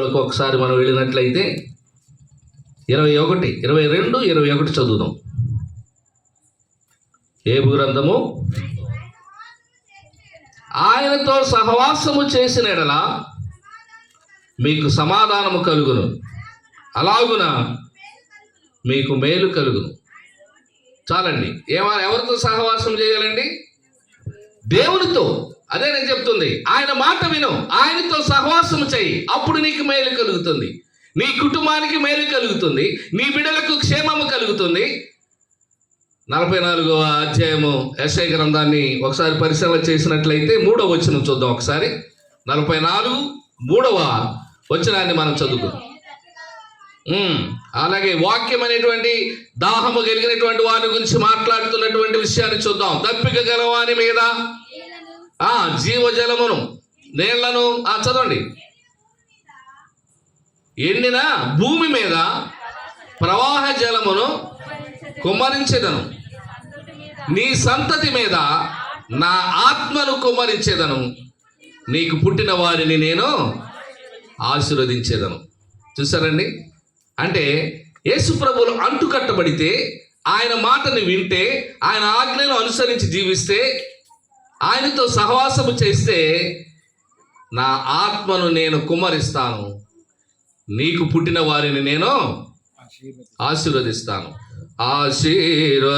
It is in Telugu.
అందులోకి ఒకసారి మనం వెళ్ళినట్లయితే ఇరవై ఒకటి ఇరవై రెండు ఇరవై ఒకటి చదువుదాం. ఏబు గ్రంథము. ఆయనతో సహవాసము చేసిన ఎడల మీకు సమాధానము కలుగును. అలాగున మీకు మేలు కలుగును. చాలండి. ఏమా ఎవరితో సహవాసం చేయాలండి? దేవునితో. అదే నేను చెప్తుంది. ఆయన మాట విను. ఆయనతో సహవాసం చేయి. అప్పుడు నీకు మేలు కలుగుతుంది. నీ కుటుంబానికి మేలు కలుగుతుంది. నీ బిడ్డలకు క్షేమము కలుగుతుంది. నలభై నాలుగవ అధ్యాయము ఎస్ఐ గ్రంథాన్ని ఒకసారి పరిశీలన చేసినట్లయితే మూడవ వచ్చిన చూద్దాం ఒకసారి. నలభై నాలుగు మూడవ వచనాన్ని మనం చదువుకుందాం. అలాగే వాక్యం అనేటువంటి దాహము కలిగినటువంటి వారి గురించి మాట్లాడుతున్నటువంటి విషయాన్ని చూద్దాం. దప్పిక గలవాని మీద ఆ జీవజలమును నీళ్ళను ఆ చదవండి. ఎండిన భూమి మీద ప్రవాహ జలమును కుమ్మరించెదను. నీ సంతతి మీద నా ఆత్మను కుమ్మరించేదను. నీకు పుట్టిన వారిని నేను ఆశీర్వదించేదను. చూసారండి అంటే యేసుప్రభులు అంటుకట్టబడితే ఆయన మాటని వింటే ఆయన ఆజ్ఞను అనుసరించి జీవిస్తే ఆయనతో సహవాసము చేస్తే నా ఆత్మను నేను కుమ్మరిస్తాను నీకు పుట్టిన వారిని నేను ఆశీర్వదిస్తాను. ఆశీర్వదించుము